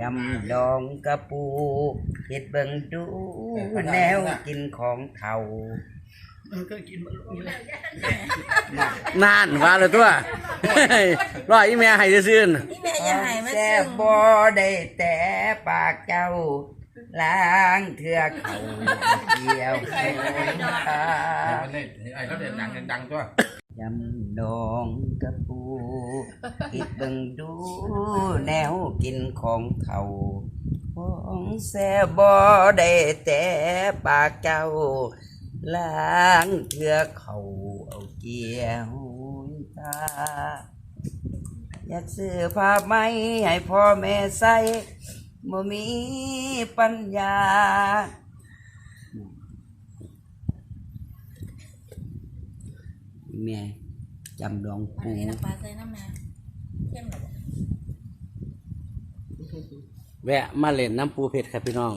ยำดองกระปูเฮ็ดเบิ่งดูแนวกินของเฒ่ามันก็กินมันลงอยู่แล้วนานว่าเลยตัวรออีแม่ให้ซื่อๆน่ะนี่แม่อย่าใหายมาแซ่ซื้บบ่ได้แต่ปากเจ้าล้างเทือเขาเกี่ยวโคนตาเล่นไอ้เขาเด่นดังดังตัว ยำดองกระปูคิดเบิ่งดูแนวกินของเขาของแซบบ่ได้แต่ปากเจ้าล้างเทือเขาเอาเกี่ยวตา อยากซื้อผ้าไหมให้พ่อแม่ใส่บ่มีปัญญา แม่จำดองอันปูนี้น้ำปลาใส่น้ำแม่เข้มหรอแวะมาเล่นน้ำปูเผ็ดครับพี่น้อง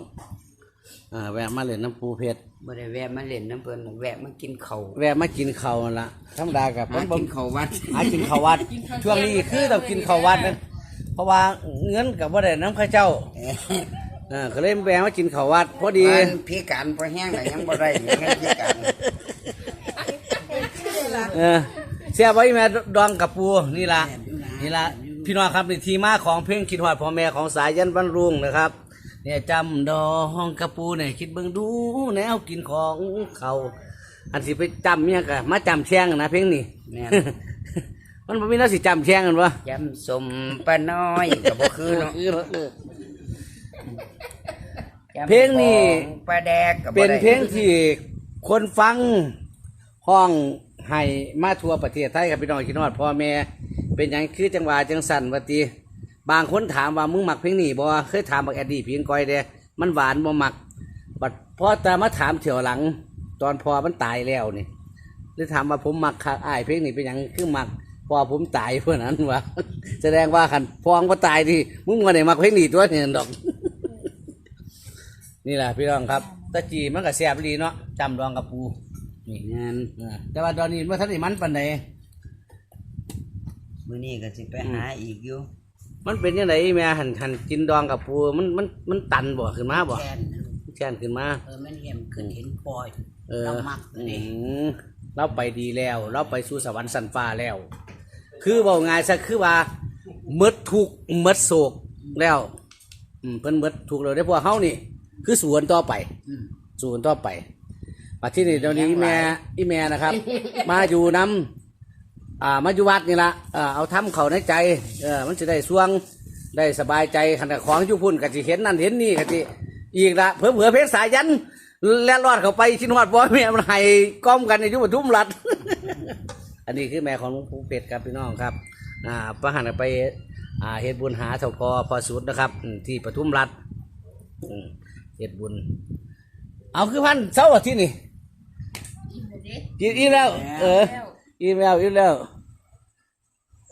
อ่าแวะมาเล่นน้ำปูเผ็ดบ่ได้แวะมาเล่นน้ำเพิ่นหรอกแวะมากินข้าวแวะมากินข้าวนั่นละธรรมดากับหากินข้าววัด หากินข้าววัด ช่วงนี้คือต้องกินข้าววัดนะเพราะว่าเงินกับว่าได้น้ำข้าเจ้าเออก็เลยแวะมากินข้าววัด พอดี มันพิการพอแห้งแล้วยังบ่ได้ยังพิการ เออเสียไว้แม่ดองกับปูนี่ละนี่ละพี่น้องครับนี่ทีมาของเพลงคิดฮอดพ่อแม่ของสายยันบรรลุงนะครับ เนี่ยจำดองกับปูเนี่ยคิดเบิ่งดูแนวกินของเขาอันสิไปจำเนี่ยกะมาจำแช่งนะเพลงนี้แม่นมันบ่มีแน่าสิจำแช่งกันวะยำสมปลาน้อยก็บ่คือเนาะคือเนอะยำเพลงนี่ของปลาแดกก็บ่เป็นได้เพลงที่คนฟังห้อง ให้มาทัวประเทศไทยกับพี่น้องคิดฮอดพ่อแม่เป็นอย่างคือจังหวะจังสันวัติบางคนถามว่ามึงหมักเพลงนี้บ่เคยถามบักแอดดี้เพียงก้อยเด้มันหวานบ่มักบัดพอแต่มาถามเถียวหลัง ตอนพอมันตายแล้วนี่หรือถามว่าผมหมักคักอ้ายเพลงนี้เป็นหยังคือมักพอผมตายเพื่อนั้นวะแสดงว่าคันพองก็ตายที่มึงมาไหนมักเพลงนี้ตัวเนี่ยดอก นี่แหละพี่น้องครับตะจีมันก็แซ่บดีเนาะจำดองกับปู นี่งานอ่าแต่ว่าตอนนี้มันทันได้มันปานใดมื้อนี้ก็สิไปหาอีกอยู่มันเป็นยังไงแม่หันหันกินดองกับปูมันมันมันตันบ่ขึ้นมาบ่แค่นแช่นขึ้นมาเออมันเห็นขึ้นเห็นปล่อยเออเรามักอืนี่มเราไปดีแล้ว เราไปสู่สวรรค์สันฟ้าแล้ว คือบอกง่ายซะคือว่าหมดทุกข์หมดโศกแล้วอืมเพิ่นหมดทุกข์แล้วได้พวกเฮานี่ คือสวนต่อไป อืมสวนต่อไป ปัจที่นี่ตอนนี้อีแม่อีแม่นะครับ มาอยู่นำอ่ามาอยู่วัดนี่ละอ่าเอาทำเขาในใจเออมันจะได้สวงได้สบายใจขณะของอยู่พุ่นกะจิเห็นนั่นเห็นนี่กะจิอีกละเผื่อเผื่อเพชรสายยัน แล้วรอดเข้าไปชินฮอดบ่แม่มันให้ก้อมกันในอยุบทุ่มรัด อันนี้คือแม่ของหลวงปู่เป็ดครับพี่น้องครับอ่าประหันไปอ่าเฮ็ดบุญหาเถากอพอสุดนะครับอืมที่ปทุมรัฐอืมเฮ็ดบุญ เอาคือพันเสาร์อาที่นี่ กินอีกแล้ว เอออีกแล้วอีกแล้ว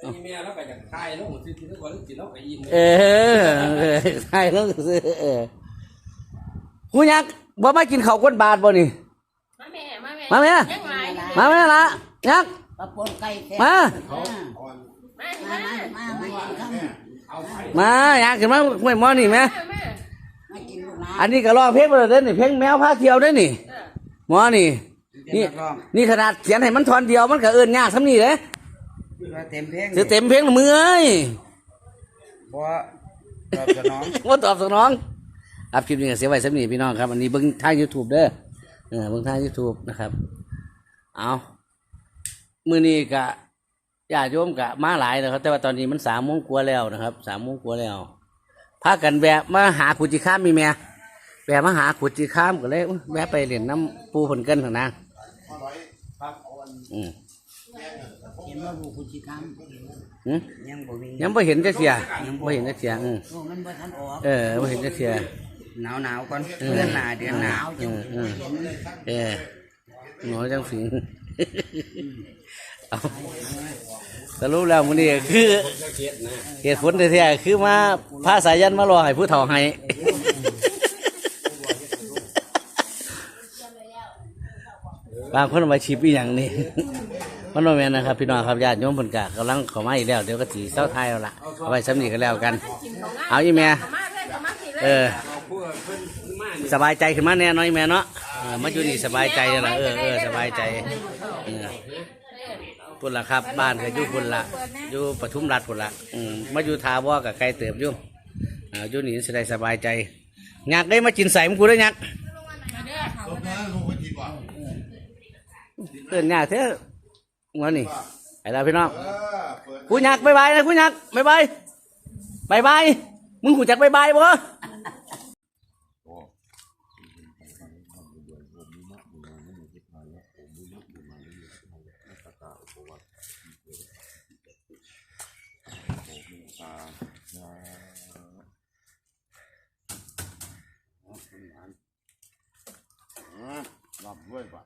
อีเมียแล้วไปจากไทยแล้วผมซื้อที่ทุกคนกินแล้วไปยินเออเออใช่แล้วซื้อเออหูยักษ์บ่มากินข้าวก้นบาทบ่นี่ มาแม่ มาแม่มาแม่ ยังไงมาแม่ละยักษ์ปลาปนไก่แค่มามามามามามาเอาไข่มาอยากขึ้นมาไม่มอนี่แม่มามามากินลูกน้อันนี้ก็ร้องเพลงไปเลยเด้อนี่เพลงแมวพาเที่ยวเด้อนี่หมอนี่ำนี่เต็มร้อง นี่ขนาดเขียนให้มันทอนเดียวมันก็เอิ้นยากซ้ำนี่เลยว่าเต็มเพลงจะเต็มเพลงละมือเอ้ยบ่ตอบสนองว่าตอบสนองครับคลิปนี้ก็เสียไว้สำนีพี่น้องครับอันนี้เบิ่งทาง YouTube เด้อเออเบิ่งทาง YouTube นะครับ เอามื้อนี้ก็ญาติโยมก็มาหลายแล้วครับ แต่ว่าตอนนี้มันสามโมงกว่าแล้วนะครับสามโมงกว่าแล้วพากันแวะมาหาขุจิข้ามมีแม่แวะมาหาขุจิข้ามก็เลยอุ๊ยแวะไปเล่นน้ำปูผลเกินเถอะนะ อืมเห็นว่าบุคุณสิครับอืมยังบ่มียังไม่เห็นจะเสียไม่เห็นจะเสียอืมโอ้มันบ่ทันออกเออไม่เห็นจะเสียหนาวหนาวๆก่อนเดือนหน้าเดือนหนาวจังอืมเออหมอจังสิงเอาสรุปแล้วมันนี่คือเหตุผลแท้ๆคือมาพาสายันมารอให้ผู้เฒ่าให้ บางคนเอามาชิปอีอย่างนี้ มันโนแมนนะครับพี่น้องครับญาติโยมเพิ่นกะกำลังเข้ามาอีกแล้วเดี๋ยวก็สีเศร้าไทยแล้วล่ะเอาไว้สำนีกันแล้วกัน เอาอีแม่เลยเออเอาพวกเพิ่นมานี่สบายใจขึ้นมาแน่น้อยแม่เนาะเออมาอยู่นี่สบายใจแล้วล่ะเออเออสบายใจเออพุ่นละครับ บ้านก็อยู่พุ่นละอยู่ปทุมรัฐพุ่นละอืมมาอยู่ทาวอกับไกลเติบอยู่อ่าอยู่นี่สิได้สบายใจอยากได้มากินใส่มึงกูได้ยักมาเเตือนยากเถอะวันนี้ไปแล้วพี่น้องเออเปิดกูยักบายบายนะกูยักบายบายบายบายมึงหูจักบายบายบ่รับด้วยป่ะ